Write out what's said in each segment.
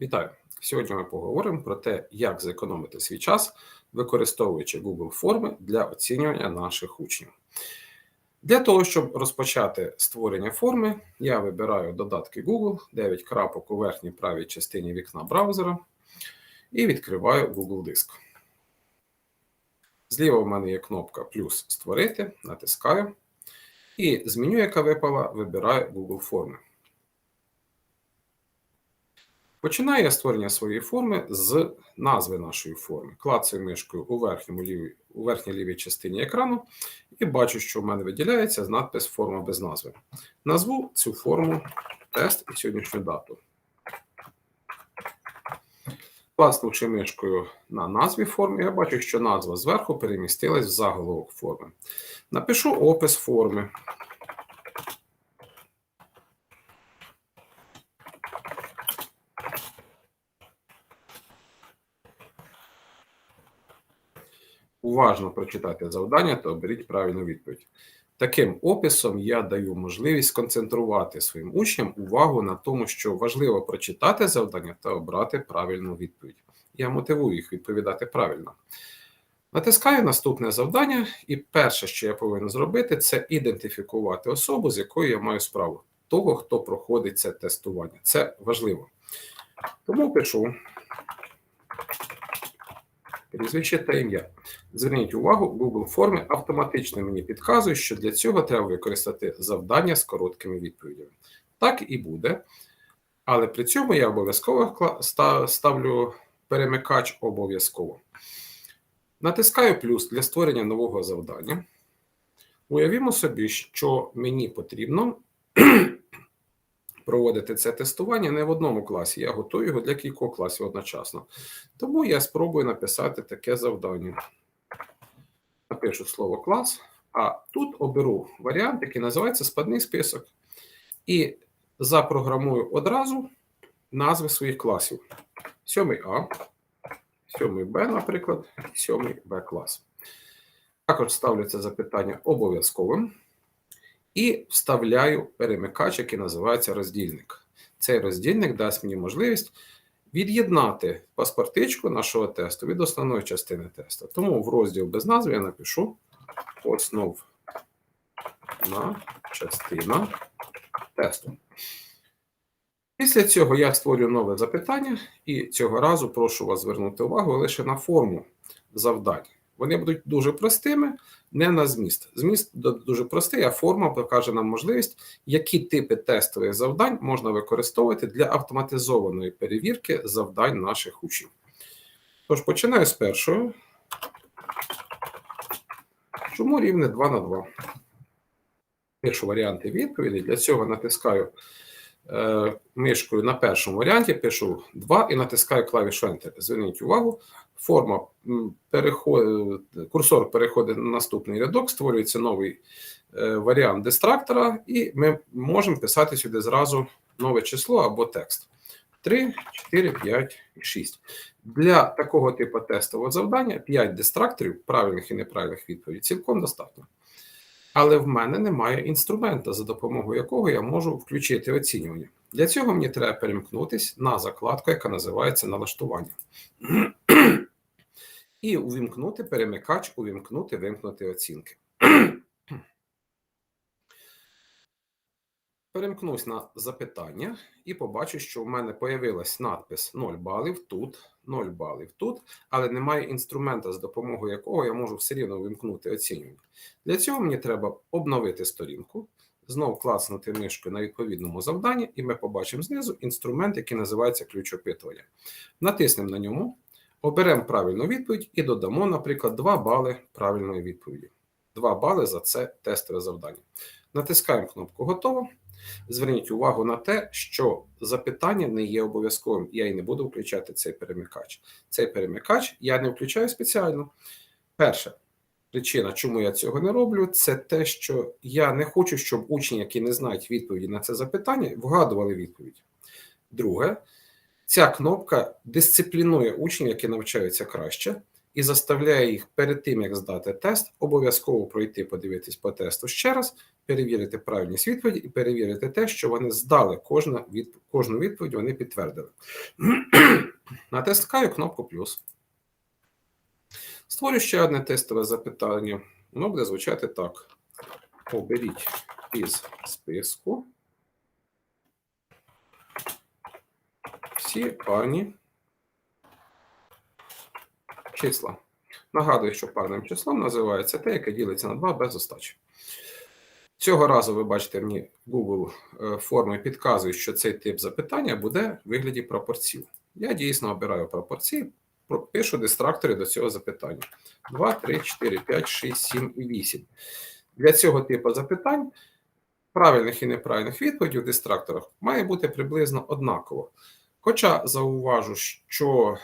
Вітаю! Сьогодні ми поговоримо про те, як зекономити свій час, використовуючи Google форми для оцінювання наших учнів. Для того, щоб розпочати створення форми, я вибираю додатки Google, 9 крапок у верхній правій частині вікна браузера і відкриваю Google Диск. Зліва в мене є кнопка плюс створити, натискаю. І з меню, яка випала, вибираю Google форми. Починаю я створення своєї форми з назви нашої форми. Клацаю мишкою у, верхньому лівій, у верхній лівій частині екрану і бачу, що в мене виділяється надпис Форма без назви. Назву цю форму тест і сьогоднішню дату. Класнувши мишкою на назві форми, я бачу, що назва зверху перемістилась в заголовок форми. Напишу опис форми. Уважно прочитайте завдання та оберіть правильну відповідь. Таким описом я даю можливість сконцентрувати своїм учням увагу на тому, що важливо прочитати завдання та обрати правильну відповідь. Я мотивую їх відповідати правильно. Натискаю наступне завдання, і перше, що я повинен зробити, це ідентифікувати особу, з якою я маю справу, того, хто проходить це тестування. Це важливо. Тому пишу прізвище ім'я. Зверніть увагу, Google форми автоматично мені підказує, що для цього треба використати завдання з короткими відповідями. Так і буде. Але при цьому я обов'язково ставлю перемикач обов'язково. Натискаю плюс для створення нового завдання. Уявімо собі, що мені потрібно проводити це тестування не в одному класі. Я готую його для кількох класів одночасно. Тому я спробую написати таке завдання. Напишу слово клас, а тут оберу варіант, який називається спадний список. І запрограмую одразу назви своїх класів. 7 А, 7 Б, наприклад, 7 Б клас. Також ставлю це запитання обов'язковим. І вставляю перемикач, який називається роздільник. Цей роздільник дасть мені можливість від'єднати паспортичку нашого тесту від основної частини тесту. Тому в розділ без назви я напишу основна частина тесту. Після цього я створю нове запитання, і цього разу прошу вас звернути увагу лише на форму завдань. Вони будуть дуже простими, не на зміст. Зміст дуже простий, а форма покаже нам можливість, які типи тестових завдань можна використовувати для автоматизованої перевірки завдань наших учнів. Тож, починаю з першого. Чому рівне 2 на 2? Пишу варіанти відповіді. Для цього натискаю е, мишкою на першому варіанті, пишу 2 і натискаю клавішу Enter. Зверніть увагу, форма переходить, курсор переходить на наступний рядок, створюється новий е, варіант дистрактора, і ми можемо писати сюди зразу нове число або текст. 3, 4, 5 і 6. Для такого типу тестового завдання 5 дистракторів, правильних і неправильних відповідей, цілком достатньо. Але в мене немає інструмента, за допомогою якого я можу включити оцінювання. Для цього мені треба перемкнутися на закладку, яка називається налаштування і увімкнути перемикач, увімкнути, вимкнути оцінки. Перемкнусь на запитання і побачу, що в мене появилась надпис 0 балів тут, 0 балів тут, але немає інструмента, з допомогою якого я можу все рівно вимкнути оцінювання. Для цього мені треба обновити сторінку, знову клацнути мишкою на відповідному завданні, і ми побачимо знизу інструмент, який називається ключ опитування. Натиснемо на ньому. Оберемо правильну відповідь і додамо, наприклад, 2 бали правильної відповіді. 2 бали за це тестове завдання. Натискаємо кнопку Готово. Зверніть увагу на те, що запитання не є обов'язковим. Я і не буду включати цей перемикач. Цей перемикач я не включаю спеціально. Перша причина, чому я цього не роблю, це те, що я не хочу, щоб учні, які не знають відповіді на це запитання, вгадували відповідь. Друге, Ця кнопка дисциплінує учнів, які навчаються краще, і заставляє їх перед тим, як здати тест, обов'язково пройти, подивитись по тесту ще раз, перевірити правильність відповіді і перевірити те, що вони здали кожну, від, кожну відповідь, вони підтвердили. Натискаю кнопку плюс. Створю ще одне тестове запитання. Воно буде звучати так: оберіть із списку всі парні числа. Нагадую, що парним числом називається те, яке ділиться на 2 без остачі. Цього разу ви бачите, мені Google е, форми підказує, що цей тип запитання буде в вигляді пропорцій. Я дійсно обираю пропорції, пишу дистрактори до цього запитання: 2, 3, 4, 5, 6, 7 і 8. Для цього типу запитань правильних і неправильних відповідей в дистракторах має бути приблизно однаково. Хоча зауважу, що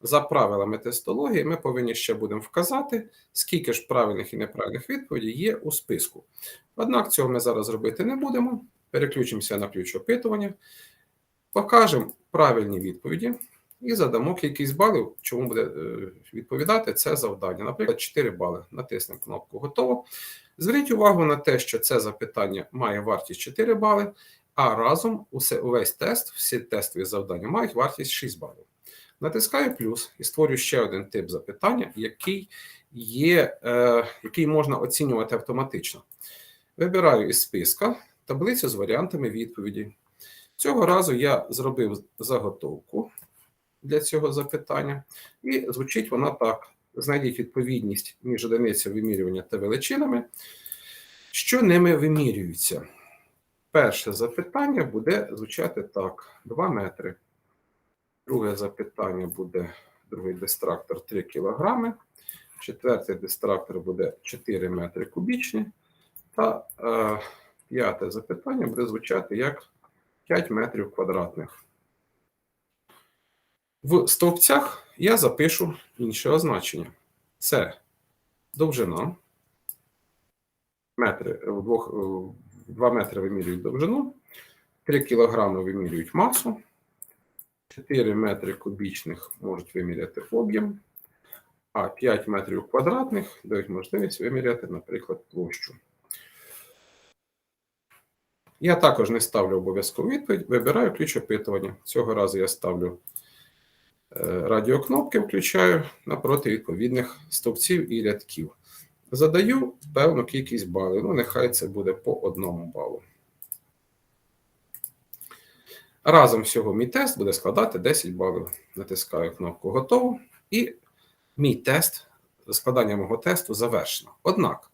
за правилами тестології ми повинні ще будемо вказати, скільки ж правильних і неправильних відповідей є у списку. Однак цього ми зараз робити не будемо. Переключимося на ключ опитування, покажемо правильні відповіді і задамо кількість балів, чому буде е, відповідати це завдання. Наприклад, 4 бали. Натиснемо кнопку Готово. Зверніть увагу на те, що це запитання має вартість 4 бали, а разом усе, увесь тест, всі тестові завдання мають вартість 6 балів. Натискаю плюс і створюю ще один тип запитання, який є, е, який можна оцінювати автоматично. Вибираю із списка таблицю з варіантами відповіді. Цього разу я зробив заготовку для цього запитання, і звучить вона так: знайдіть відповідність між одиницею вимірювання та величинами, що ними вимірюються. Перше запитання буде звучати так: 2 метри. Друге запитання буде другий дистрактор 3 кг. Четвертий дистрактор буде 4 метри кубічні. Та е, п'яте запитання буде звучати як 5 метрів квадратних. В стовпцях я запишу інше означення. Це довжина. Метри, в двох, 2 метри вимірюють довжину, 3 кілограми вимірюють масу, 4 метри кубічних можуть виміряти об'єм, а 5 метрів квадратних дають можливість виміряти, наприклад, площу. Я також не ставлю обов'язкову відповідь, вибираю ключ опитування. Цього разу я ставлю е, радіокнопки, включаю напроти відповідних стовпців і рядків. Задаю певну кількість балів. Ну, нехай це буде по одному балу. Разом всього мій тест буде складати 10 балів. Натискаю кнопку Готово. І мій тест, складання мого тесту завершено. Однак,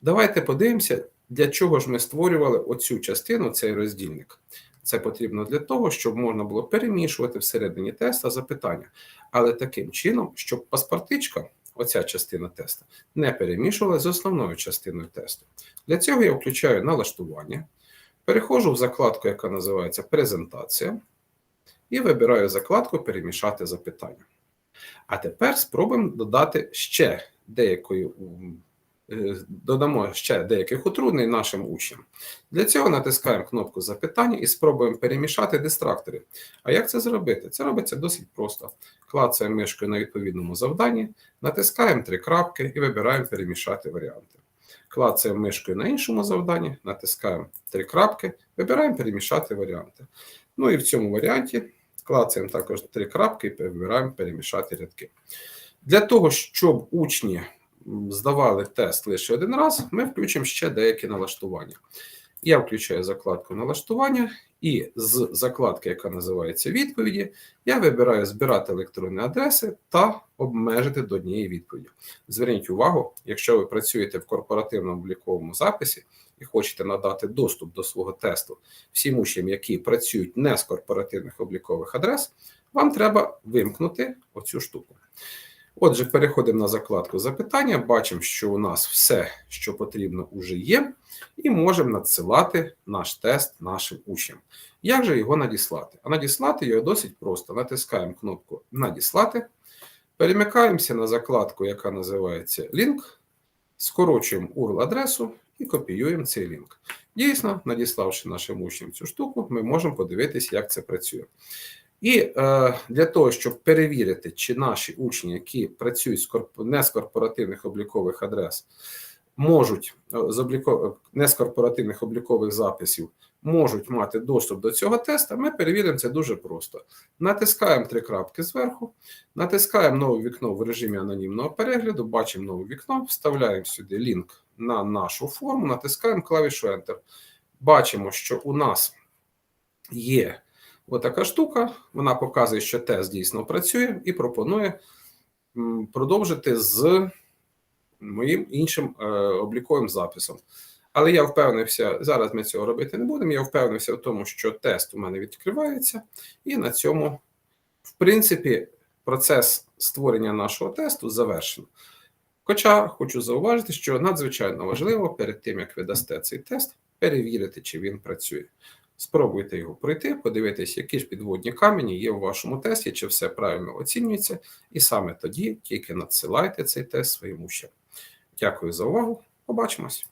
давайте подивимося, для чого ж ми створювали оцю частину, цей роздільник. Це потрібно для того, щоб можна було перемішувати всередині теста запитання, але таким чином, щоб паспортичка, оця частина тесту, не перемішувалася з основною частиною тесту. Для цього я включаю налаштування, переходжу в закладку, яка називається Презентація, і вибираю закладку Перемішати запитання. А тепер спробуємо додати ще деякої додамо ще деяких утруднень нашим учням. Для цього натискаємо кнопку запитання і спробуємо перемішати дистрактори. А як це зробити? Це робиться досить просто. Клацаємо мишкою на відповідному завданні, натискаємо три крапки і вибираємо перемішати варіанти. Клацаємо мишкою на іншому завданні, натискаємо три крапки, вибираємо перемішати варіанти. Ну і в цьому варіанті клацаємо також три крапки і вибираємо перемішати рядки. Для того, щоб учні здавали тест лише один раз, ми включимо ще деякі налаштування. Я включаю закладку налаштування, і з закладки, яка називається відповіді, я вибираю збирати електронні адреси та обмежити до однієї відповіді. Зверніть увагу, якщо ви працюєте в корпоративному обліковому записі і хочете надати доступ до свого тесту всім учням, які працюють не з корпоративних облікових адрес, вам треба вимкнути оцю штуку. Отже, переходимо на закладку запитання, бачимо, що у нас все, що потрібно, вже є, і можемо надсилати наш тест нашим учням. Як же його надіслати? А надіслати його досить просто. Натискаємо кнопку Надіслати, перемикаємося на закладку, яка називається Лінк, скорочуємо URL-адресу і копіюємо цей лінк. Дійсно, надіславши нашим учням цю штуку, ми можемо подивитися, як це працює. І е, для того, щоб перевірити, чи наші учні, які працюють з не з корпоративних облікових адрес, можуть е, з обліко... не з корпоративних облікових записів, можуть мати доступ до цього теста, ми перевіримо це дуже просто. Натискаємо три крапки зверху, натискаємо нове вікно в режимі анонімного перегляду, бачимо нове вікно, вставляємо сюди лінк на нашу форму, натискаємо клавішу Enter. Бачимо, що у нас є отака штука, вона показує, що тест дійсно працює, і пропонує продовжити з моїм іншим е, обліковим записом. Але я впевнився, зараз ми цього робити не будемо. Я впевнився в тому, що тест у мене відкривається, і на цьому, в принципі, процес створення нашого тесту завершено. Хоча хочу зауважити, що надзвичайно важливо перед тим, як ви дасте цей тест, перевірити, чи він працює. Спробуйте його пройти, подивитись, які ж підводні камені є у вашому тесті, чи все правильно оцінюється, і саме тоді тільки надсилайте цей тест своєму ще. Дякую за увагу. Побачимось.